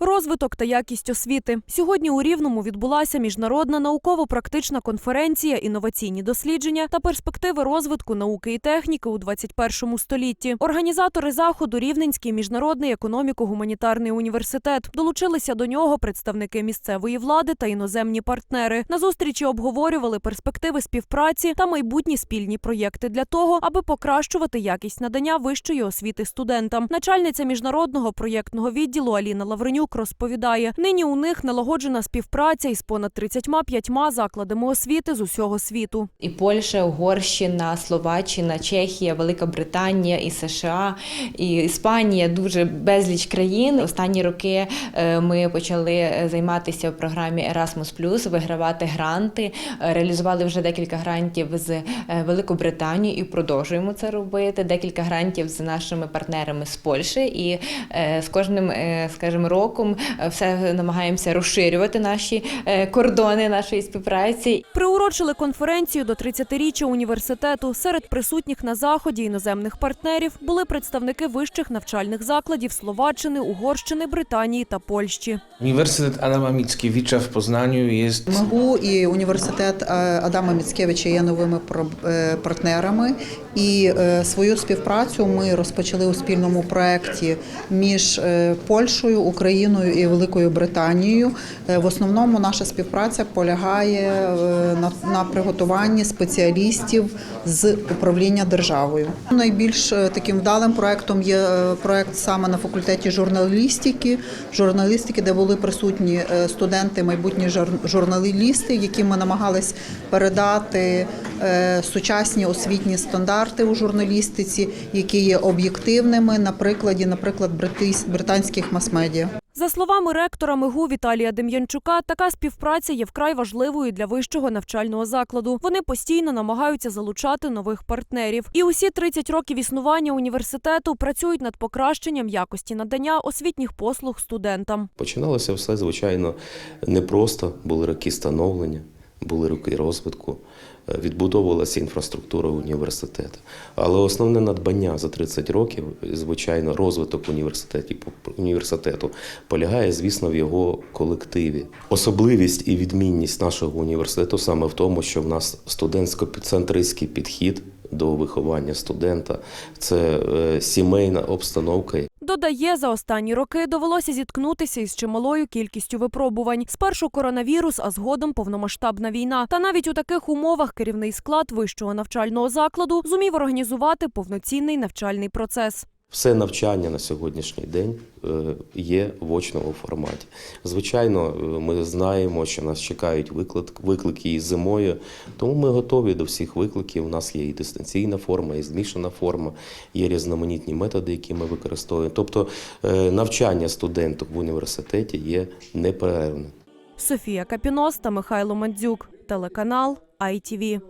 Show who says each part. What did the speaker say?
Speaker 1: Розвиток та якість освіти сьогодні у Рівному відбулася міжнародна науково-практична конференція інноваційні дослідження та перспективи розвитку науки і техніки у 21 столітті. Організатори заходу Рівненський міжнародний економіко-гуманітарний університет долучилися до нього представники місцевої влади та іноземні партнери. На зустрічі обговорювали перспективи співпраці та майбутні спільні проєкти для того, аби покращувати якість надання вищої освіти студентам. Начальниця міжнародного проєктного відділу Аліна Лавренюк розповідає: нині у них налагоджена співпраця із понад 35 закладами освіти з усього світу.
Speaker 2: І Польща, Угорщина, Словаччина, Чехія, Велика Британія, і США, і Іспанія дуже безліч країн. Останні роки е, ми почали займатися в програмі Erasmus+, вигравати гранти. Реалізували вже декілька грантів з е, Великобританії і продовжуємо це робити. Декілька грантів з нашими партнерами з Польщі. І е, з кожним, скажімо, роком е, все намагаємося розширювати наші е, кордони нашої співпраці.
Speaker 1: Приурочили конференцію до 30-річчя університету. Серед присутніх на заході іноземних партнерів були представники вищих навчальних закладів Словаччини, Угорщини, Британії та Польщі.
Speaker 3: Uniwersytet Adama Mickiewicza w Poznaniu jest
Speaker 4: МГУ і університет е, Адама Міцкевича є новими про- партнерами. І свою співпрацю ми розпочали у спільному проєкті між Польщею, Україною і Великою Британією. Е, В основному наша співпраця полягає е, на, приготуванні спеціалістів з управління державою. Найбільш е, таким вдалим проєктом є проєкт саме на факультеті журналістики, журналістики, де були присутні студенти, майбутні жур- журналісти, яким ми намагались передати сучасні освітні стандарти у журналістиці, які є об'єктивними на прикладі, наприклад, британських мас-медіа.
Speaker 1: За словами ректора МИГУ Віталія Дем'янчука, така співпраця є вкрай важливою для вищого навчального закладу. Вони постійно намагаються залучати нових партнерів. І усі 30 років існування університету працюють над покращенням якості надання освітніх послуг студентам.
Speaker 5: Починалося все, звичайно, непросто. Були роки становлення, були роки розвитку, е, відбудовувалася інфраструктура університету. Але основне надбання за 30 років, звичайно, розвиток університету полягає, звісно, в його колективі. Особливість і відмінність нашого університету саме в тому, що в нас студентсько-центристський підхід до виховання студента, це е, сімейна обстановка,
Speaker 1: Додає, за останні роки довелося зіткнутися із чималою кількістю випробувань. Спершу коронавірус, а згодом повномасштабна війна. Та навіть у таких умовах керівний склад вищого навчального закладу зумів організувати повноцінний навчальний процес.
Speaker 5: Все навчання на сьогоднішній день е, є в очному форматі. Звичайно, е, ми знаємо, що нас чекають виклик, виклики і зимою, тому ми готові до всіх викликів. У нас є і дистанційна форма, і змішана форма, є різноманітні методи, які ми використовуємо. Тобто е, навчання студентів в університеті є неперервним.
Speaker 1: Софія Капінос та Михайло Мандзюк. Телеканал ITV.